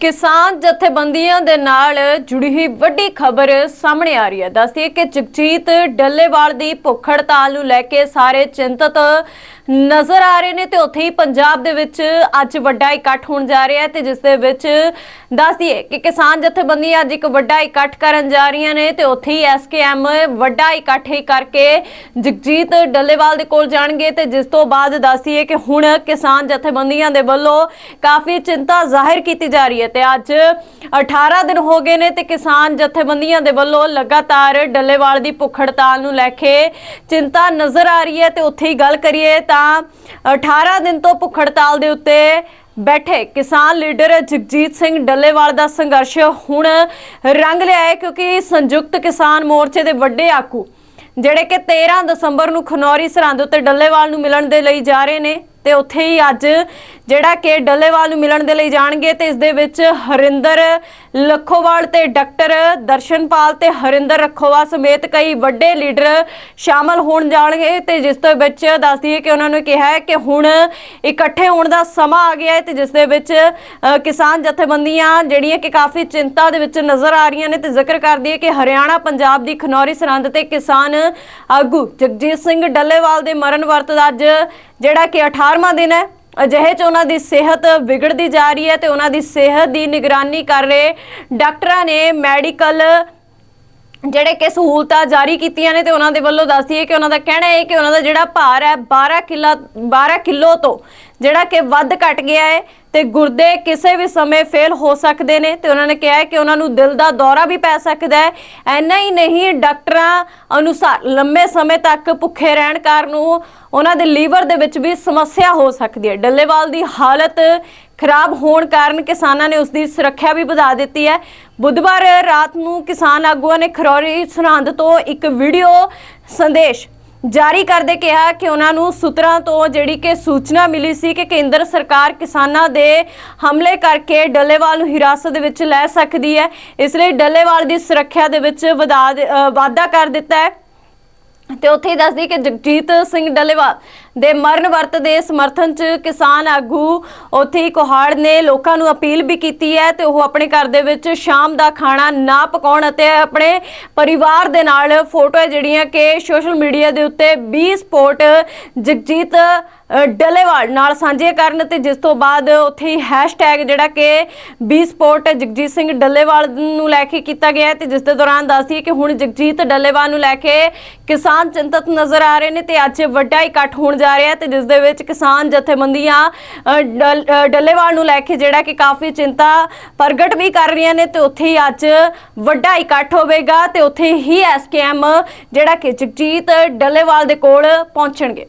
ਕਿਸਾਨ ਜਥੇਬੰਦੀਆਂ ਦੇ ਨਾਲ ਜੁੜੀ ਹੋਈ ਵੱਡੀ ਖਬਰ ਸਾਹਮਣੇ ਆ ਰਹੀ ਹੈ। ਦੱਸਦੀਏ ਕਿ ਜਗਜੀਤ ਡੱਲੇਵਾਲ ਦੀ ਭੁੱਖ ਹੜਤਾਲ ਨੂੰ ਲੈ ਕੇ ਸਾਰੇ ਚਿੰਤਤ ਨਜ਼ਰ ਆ ਰਹੇ ਨੇ ਤੇ ਉੱਥੇ ਹੀ ਪੰਜਾਬ ਦੇ ਵਿੱਚ ਅੱਜ ਵੱਡਾ ਇਕੱਠ ਹੋਣ ਜਾ ਰਿਹਾ ਹੈ ਤੇ ਜਿਸ ਦੇ ਵਿੱਚ ਦੱਸਦੀਏ ਕਿ ਕਿਸਾਨ ਜਥੇਬੰਦੀਆਂ ਅੱਜ ਇੱਕ ਵੱਡਾ ਇਕੱਠ ਕਰਨ ਜਾ ਰਹੀਆਂ ਨੇ ਤੇ ਉੱਥੇ ਹੀ ਐਸਕੇਐਮ ਵੱਡਾ ਇਕੱਠ ਹੀ ਕਰਕੇ ਜਗਜੀਤ ਡੱਲੇਵਾਲ ਦੇ ਕੋਲ ਜਾਣਗੇ ਤੇ ਜਿਸ ਤੋਂ ਬਾਅਦ ਦੱਸਦੀਏ ਕਿ ਹੁਣ ਕਿਸਾਨ ਜਥੇਬੰਦੀਆਂ ਦੇ ਵੱਲੋਂ ਕਾਫੀ ਚਿੰਤਾ ਜ਼ਾਹਿਰ ਕੀਤੀ ਜਾ ਰਹੀ ਹੈ। ਤੇ ਅੱਜ 18 ਦਿਨ ਹੋ ਗਏ ਨੇ ਤੇ ਕਿਸਾਨ ਜਥੇਬੰਦੀਆਂ ਦੇ ਵੱਲੋਂ ਲਗਾਤਾਰ ਡੱਲੇਵਾਲ ਦੀ ਭੁੱਖ ਹੜਤਾਲ ਨੂੰ ਲੈ ਕੇ ਚਿੰਤਾ ਨਜ਼ਰ ਆ ਰਹੀ ਹੈ ਤੇ ਉੱਥੇ ਹੀ ਗੱਲ ਕਰੀਏ ਤਾਂ 18 ਦਿਨ ਤੋਂ ਭੁੱਖ ਹੜਤਾਲ ਦੇ ਉੱਤੇ ਬੈਠੇ ਕਿਸਾਨ ਲੀਡਰ ਜਗਜੀਤ ਸਿੰਘ ਡੱਲੇਵਾਲ ਦਾ ਸੰਘਰਸ਼ ਹੁਣ ਰੰਗ ਲਿਆ ਹੈ ਕਿਉਂਕਿ ਸੰਯੁਕਤ ਕਿਸਾਨ ਮੋਰਚੇ ਦੇ ਵੱਡੇ ਆਗੂ, ਜਿਹੜੇ ਕਿ 13 ਦਸੰਬਰ ਨੂੰ ਖਨੌਰੀ ਸਰਹੰਦ ਉੱਤੇ ਡੱਲੇਵਾਲ ਨੂੰ ਮਿਲਣ ਦੇ ਲਈ ਜਾ ਰਹੇ ਨੇ। ਤੇ ਉੱਥੇ ਹੀ ਅੱਜ ਜਿਹੜਾ ਕਿ ਡੱਲੇਵਾਲ ਨੂੰ ਮਿਲਣ ਦੇ ਲਈ ਜਾਣਗੇ ਤੇ ਇਸ ਦੇ ਵਿੱਚ ਹਰਿੰਦਰ ਲੱਖੋਵਾਲ ਤੇ ਡਾਕਟਰ ਦਰਸ਼ਨਪਾਲ ਤੇ ਹਰਿੰਦਰ ਰੱਖੋਵਾ ਸਮੇਤ ਕਈ ਵੱਡੇ ਲੀਡਰ ਸ਼ਾਮਲ ਹੋਣ ਜਾਣਗੇ ਤੇ ਜਿਸ ਦੇ ਵਿੱਚ ਦੱਸਦੀ ਦਈਏ ਕਿ ਉਹਨਾਂ ਨੇ ਕਿਹਾ ਹੈ ਕਿ ਹੁਣ ਇਕੱਠੇ ਹੋਣ ਦਾ ਸਮਾਂ ਆ ਗਿਆ ਹੈ ਤੇ ਜਿਸ ਦੇ ਵਿੱਚ ਕਿਸਾਨ ਜਥੇਬੰਦੀਆਂ ਜਿਹੜੀਆਂ ਕਿ ਕਾਫੀ ਚਿੰਤਾ ਦੇ ਵਿੱਚ ਨਜ਼ਰ ਆ ਰਹੀਆਂ ਨੇ ਤੇ ਜ਼ਿਕਰ ਕਰਦੀ ਹੈ ਕਿ ਹਰਿਆਣਾ ਪੰਜਾਬ ਦੀ ਖਨੌਰੀ ਸਰਹੰਦ ਤੇ ਕਿਸਾਨ ਆਗੂ ਜਗਜੀਤ ਸਿੰਘ ਡੱਲੇਵਾਲ ਦੇ ਮਰਨ ਵਰਤ ਦਾ ਅੱਜ ਜਿਹੜਾ ਕਿ 18ਵਾਂ ਦਿਨ ਹੈ, ਅਜਿਹੇ ਚ ਉਹਨਾਂ ਦੀ ਸਿਹਤ ਵਿਗੜਦੀ ਜਾ ਰਹੀ ਹੈ ਤੇ ਉਹਨਾਂ ਦੀ ਸਿਹਤ ਦੀ ਨਿਗਰਾਨੀ ਕਰ ਰਹੇ ਡਾਕਟਰਾਂ ਨੇ ਮੈਡੀਕਲ ਜਿਹੜੇ ਕਿ ਸਹੂਲਤਾਂ ਜਾਰੀ ਕੀਤੀਆਂ ਨੇ ਤੇ ਉਹਨਾਂ ਦੇ ਵੱਲੋਂ ਦੱਸਦੀ ਹੈ ਕਿ ਉਹਨਾਂ ਦਾ ਕਹਿਣਾ ਹੈ ਕਿ ਉਹਨਾਂ ਦਾ ਜਿਹੜਾ ਭਾਰ ਹੈ 12 ਕਿਲੋ 12 ਕਿਲੋ ਤੋਂ ਜਿਹੜਾ ਕਿ ਵੱਧ ਘਟ ਗਿਆ ਹੈ। ਤੇ ਗੁਰਦੇ ਕਿਸੇ ਵੀ ਸਮੇਂ ਫੇਲ ਹੋ ਸਕਦੇ ਨੇ ਤੇ ਉਹਨਾਂ ਨੇ ਕਿਹਾ ਕਿ ਉਹਨਾਂ ਨੂੰ ਦਿਲ ਦਾ ਦੌਰਾ ਵੀ ਪੈ ਸਕਦਾ ਹੈ। ਐਨਾ ਹੀ ਨਹੀਂ, ਡਾਕਟਰਾਂ ਅਨੁਸਾਰ ਲੰਮੇ ਸਮੇਂ ਤੱਕ ਭੁੱਖੇ ਰਹਿਣ ਕਾਰਨ ਉਹਨਾਂ ਦੇ ਲੀਵਰ ਦੇ ਵਿੱਚ ਵੀ ਸਮੱਸਿਆ ਹੋ ਸਕਦੀ ਹੈ। ਡੱਲੇਵਾਲ ਦੀ ਹਾਲਤ ਖਰਾਬ ਹੋਣ ਕਾਰਨ ਕਿਸਾਨਾਂ ਨੇ ਉਸ ਦੀ ਸੁਰੱਖਿਆ ਵੀ ਵਧਾ ਦਿੱਤੀ ਹੈ। ਬੁੱਧਵਾਰ ਰਾਤ ਨੂੰ ਕਿਸਾਨ ਆਗੂਆਂ ਨੇ ਖਰੌਰੀ ਸਰਹੰਦ ਤੋਂ ਇੱਕ ਵੀਡੀਓ ਸੰਦੇਸ਼ ਜਾਰੀ ਕਰਦੇ ਕਿਹਾ ਕਿ ਉਹਨਾਂ ਨੂੰ ਸੂਤਰਾਂ ਤੋਂ ਜਿਹੜੀ ਕਿ ਸੂਚਨਾ ਮਿਲੀ ਸੀ ਕਿ ਕੇਂਦਰ ਸਰਕਾਰ ਕਿਸਾਨਾਂ ਦੇ ਹਮਲੇ ਕਰਕੇ ਡੱਲੇਵਾਲ ਨੂੰ ਹਿਰਾਸਤ ਦੇ ਵਿੱਚ ਲੈ ਸਕਦੀ ਹੈ। ਇਸ ਲਈ ਡੱਲੇਵਾਲ ਦੀ ਸੁਰੱਖਿਆ ਦੇ ਵਿੱਚ ਵਧਾ ਵਾਧਾ ਕਰ ਦਿੱਤਾ ਹੈ। ਤੇ ਉੱਥੇ ਹੀ ਦੱਸਦੀ ਕਿ ਜਗਜੀਤ ਸਿੰਘ ਡੱਲੇਵਾਲ ਦੇ ਮਰਨ ਵਰਤ ਦੇ ਸਮਰਥਨ ਚ ਕਿਸਾਨ ਆਗੂ ਉੱਥੇ ਹੀ ਕੋਹਾੜ ਨੇ ਲੋਕਾਂ ਨੂੰ ਅਪੀਲ ਵੀ ਕੀਤੀ ਹੈ ਤੇ ਉਹ ਆਪਣੇ ਘਰ ਦੇ ਵਿੱਚ ਸ਼ਾਮ ਦਾ ਖਾਣਾ ਨਾ ਪਕਾਉਣ ਅਤੇ ਆਪਣੇ ਪਰਿਵਾਰ ਦੇ ਨਾਲ ਫੋਟੋਆਂ ਜਿਹੜੀਆਂ ਕਿ ਸੋਸ਼ਲ ਮੀਡੀਆ ਦੇ ਉੱਤੇ 20 ਸਪੋਰਟ ਜਗਜੀਤ ਅ, ਡੱਲੇਵਾਲ ਨਾਲ ਸਾਂਝੇ ਕਰਨ ਤੇ ਜਿਸ ਤੋਂ ਬਾਅਦ ਉੱਥੇ ਹੀ ਹੈਸ਼ਟੈਗ ਜਿਹੜਾ ਕਿ 20 ਸਪੋਰਟ ਜਗਜੀਤ ਸਿੰਘ ਡੱਲੇਵਾਲ ਨੂੰ ਲੈ ਕੇ ਕੀਤਾ ਗਿਆ ਹੈ ਤੇ ਜਿਸ ਦੇ ਦੌਰਾਨ ਦੱਸਦੀ ਕਿ ਹੁਣ ਜਗਜੀਤ ਡੱਲੇਵਾਲ ਨੂੰ ਲੈ ਕੇ ਕਿਸਾਨ ਚਿੰਤਤ ਨਜ਼ਰ ਆ ਰਹੇ ਨੇ ਤੇ ਅੱਜ ਵੱਡਾ ਇਕੱਠ ਹੋਣ ਜਾ ਰਿਹਾ ਤੇ ਜਿਸ ਦੇ ਵਿੱਚ ਕਿਸਾਨ ਜਥੇਬੰਦੀਆਂ ਡੱਲੇਵਾਲ ਨੂੰ ਲੈ ਕੇ ਜਿਹੜਾ ਕਿ ਕਾਫੀ ਚਿੰਤਾ ਪ੍ਰਗਟ ਵੀ ਕਰ ਰਹੀਆਂ ਨੇ ਤੇ ਉੱਥੇ ਹੀ ਅੱਜ ਵੱਡਾ ਇਕੱਠ ਹੋਵੇਗਾ ਤੇ ਉੱਥੇ ਹੀ ਐਸਕੇਐਮ ਜਿਹੜਾ ਕਿ ਜਗਜੀਤ ਡੱਲੇਵਾਲ ਦੇ ਕੋਲ ਪਹੁੰਚਣਗੇ।